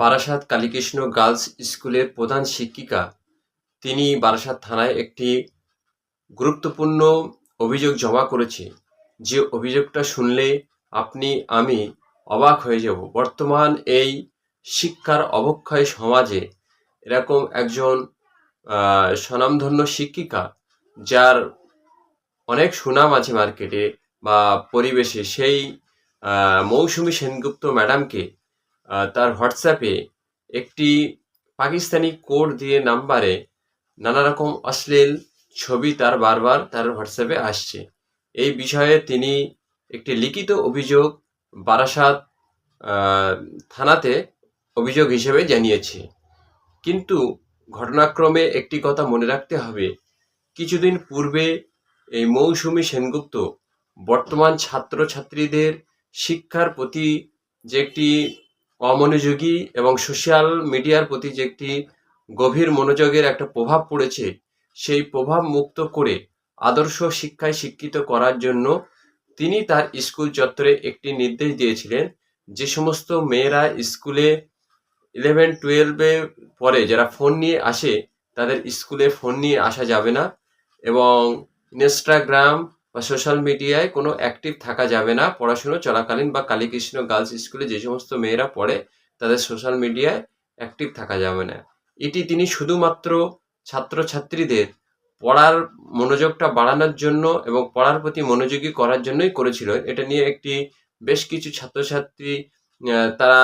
Barasat Kalikrishna girls স্কুলের প্রধান শিক্ষিকা। তিনি বারাসাত থানায় একটি গুরুত্বপূর্ণ অভিযোগ জমা করেছে। যে অভিযোগটা শুনলে আপনি, আমি অবাক হয়ে যাব। বর্তমান এই শিক্ষার অবক্ষয় সমাজে এরকম একজন স্বনামধন্য শিক্ষিকা, যার অনেক সুনাম আছে মার্কেটে বা পরিবেশে, সেই মৌসুমী সেনগুপ্ত ম্যাডামকে তার হোয়াটসঅ্যাপে একটি পাকিস্তানি কোড দিয়ে নাম্বারে নানা রকম অশ্লীল ছবি তার বারবার তার হোয়াটসঅ্যাপে আসছে। এই বিষয়ে তিনি একটি লিখিত অভিযোগ বারাসাত থানাতে অভিযোগ হিসেবে জানিয়েছে। কিন্তু ঘটনাক্রমে একটি কথা মনে রাখতে হবে, কিছুদিন পূর্বে এই মৌসুমী সেনগুপ্ত বর্তমান ছাত্রছাত্রীদের শিক্ষার প্রতি যে একটি অমনোযোগী এবং সোশ্যাল মিডিয়ার প্রতি যে একটি গভীর মনোযোগের একটা প্রভাব পড়েছে, সেই প্রভাব মুক্ত করে আদর্শ শিক্ষায় শিক্ষিত করার জন্য তিনি তার স্কুল চত্বরে একটি নির্দেশ দিয়েছিলেন। যে সমস্ত মেয়েরা স্কুলে ইলেভেন টুয়েলভে পরে যারা ফোন নিয়ে আসে, তাদের স্কুলে ফোন নিয়ে আসা যাবে না এবং ইনস্টাগ্রাম বা সোশ্যাল মিডিয়ায় কোনো অ্যাক্টিভ থাকা যাবে না, পড়াশুনো চলাকালীন বা কালীকৃষ্ণ গার্লস স্কুলে যে সমস্ত মেয়েরা পড়ে, তাদের সোশ্যাল মিডিয়ায় অ্যাক্টিভ থাকা যাবে না। এটি তিনি শুধুমাত্র ছাত্রছাত্রীদের পড়ার মনোযোগটা বাড়ানোর জন্য এবং পড়ার প্রতি মনোযোগী করার জন্যই করেছিল। এটা নিয়ে একটি বেশ কিছু ছাত্রছাত্রী তারা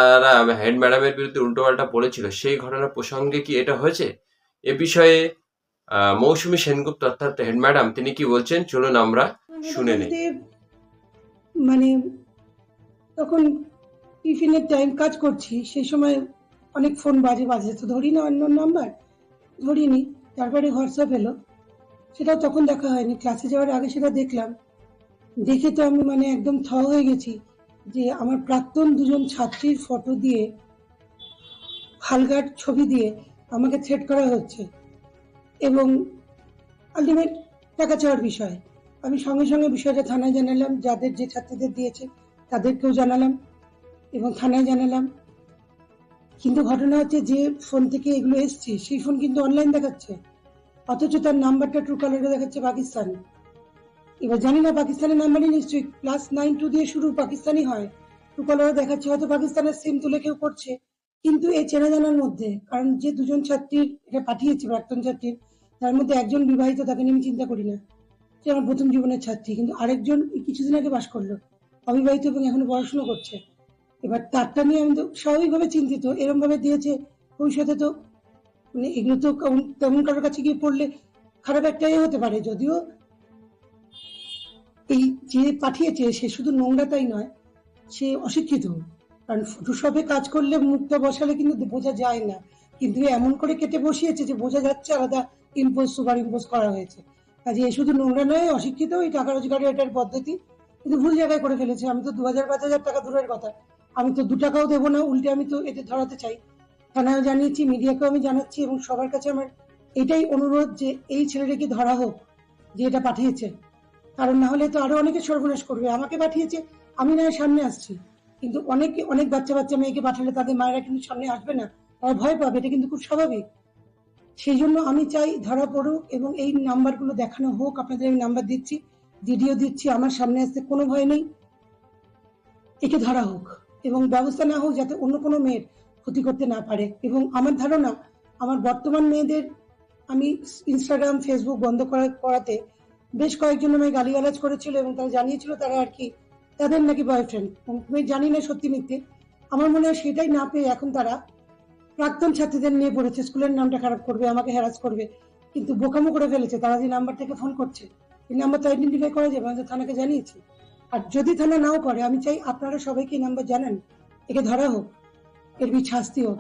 হেড ম্যাডামের বিরুদ্ধে উল্টোপাল্টা বলেছিল। সেই ঘটনা প্রসঙ্গে কি এটা হয়েছে? এ বিষয়ে মৌসুমী সেনগুপ্ত অর্থাৎ হেড ম্যাডাম তিনি কি বলছেন? চলুন আমরা শুনে নেই। মানে তখন টিফিনের টাইম কাজ করছি সেই সময় অনেক ফোন বাজে বাজে তো ধরি না অন্য নাম্বার ধরিনি তারপরে হোয়াটসঅ্যাপ এলো। সেটাও তখন দেখা হয়নি ক্লাসে যাওয়ার আগে সেটা দেখলাম। দেখে তো আমি মানে একদম থ হয়ে গেছি যে আমার প্রাক্তন দুজন ছাত্রীর ফটো দিয়ে হালগার ছবি দিয়ে আমাকে থ্রেট করা হচ্ছে। এবং আলটিমেট টাকা চাওয়ার বিষয়। আমি সঙ্গে সঙ্গে বিষয়টা থানায় জানালাম, যাদের যে ছাত্রীদের দিয়েছে তাদেরকেও জানালাম এবং থানায় জানালাম। কিন্তু ঘটনা হচ্ছে যে ফোন থেকে এগুলো এসছে, সেই ফোন কিন্তু অনলাইন দেখাচ্ছে। অথচ তার নাম্বারটা ট্রু কালারে দেখাচ্ছে পাকিস্তান। এবার জানি না পাকিস্তানের নাম্বারই নিশ্চয়ই প্লাস নাইন টু দিয়ে শুরু পাকিস্তানি হয়। ট্রু কালারে দেখাচ্ছে, হয়তো পাকিস্তানের সিম তুলে কেউ করছে। কিন্তু এই চেনা জানার মধ্যে, কারণ যে দুজন ছাত্রীর, এটা পাঠিয়েছে প্রাক্তন ছাত্রীর তার মধ্যে একজন বিবাহিত, তাকে নিয়ে আমি চিন্তা করি না। সে আমার প্রথম জীবনের ছাত্রী, কিন্তু আরেকজন কিছুদিন আগে পাশ করল, অবিবাহিত এবং এখনও পড়াশোনা করছে। এবার তারটা নিয়ে আমি তো স্বাভাবিকভাবে চিন্তিত এরকম ভাবে দিয়েছে ভবিষ্যতে তো মানে এগুলো তো তেমন কারোর কাছে গিয়ে পড়লে খারাপ একটাই হতে পারে, যদিও এই যে পাঠিয়েছে, সে শুধু নোংরা তাই নয়, সে অশিক্ষিত। কারণ ফটোশপে কাজ করলে মুখটা বসালে কিন্তু বোঝা যায় না। কিন্তু এমন করে কেটে বসিয়েছে যে বোঝা যাচ্ছে আলাদা ইম্পোজ সুপার ইম্পোজ করা হয়েছে। কাজে এ শুধু নোংরা নয়, অশিক্ষিত, এই টাকা রোজগারের এটার পদ্ধতি। কিন্তু ভুল জায়গায় করে ফেলেছে। আমি তো দু হাজার পাঁচ হাজার টাকা দূরের কথা। আমি তো দু টাকাও দেবো না, উল্টে আমি তো এতে ধরাতে চাই। থানায় জানিয়েছি, মিডিয়াকেও আমি জানাচ্ছি এবং সবার কাছে আমার এটাই অনুরোধ যে এই ছেলেটাকে ধরা হোক, যে এটা পাঠিয়েছে। কারণ না হলে তো আরও অনেকে সর্বনাশ করবে। আমাকে পাঠিয়েছে, আমি না সামনে আসছি। কিন্তু অনেক অনেক বাচ্চা বাচ্চা মেয়েকে পাঠালে তাদের মায়েরা কিন্তু সামনে আসবে না। তারা ভয় পাবে, এটা কিন্তু খুব স্বাভাবিক। সেই জন্য আমি চাই ধরা পড়ুক এবং এই নাম্বারগুলো দেখানো হোক, আপনাদের আমি নাম্বার দিচ্ছি, ভিডিও দিচ্ছি, আমার সামনে আসতে কোনো ভয় নেই। একে ধরা হোক এবং ব্যবস্থা না হোক যাতে অন্য কোনো মেয়ের ক্ষতি করতে না পারে। এবং আমার ধারণা, আমার বর্তমান মেয়েদের আমি ইনস্টাগ্রাম ফেসবুক বন্ধ করা, করাতে বেশ কয়েকজন আমায় গালিগালাজ করেছিল এবং তারা জানিয়েছিল তারা আর কি তাদের নাকি বয়ফ্রেন্ড আমি জানি না সত্যি মিথ্যে। আমার মনে হয় সেটাই না পেয়ে এখন তারা প্রাক্তন ছাত্রীদের নিয়ে পড়েছে, স্কুলের নামটা খারাপ করবে, আমাকে হ্যারাস করবে, কিন্তু বোকামো করে ফেলেছে, তারা যে নাম্বার থেকে ফোন করছে, এই নাম্বার তো আইডেন্টিফাই করা যাবে, আমি থানাকে জানিয়েছি। আর যদি থানা নাও করে, আমি চাই আপনারা সবাইকে এই নাম্বার জানান? একে ধরা হোক, এর বি শাস্তি হোক।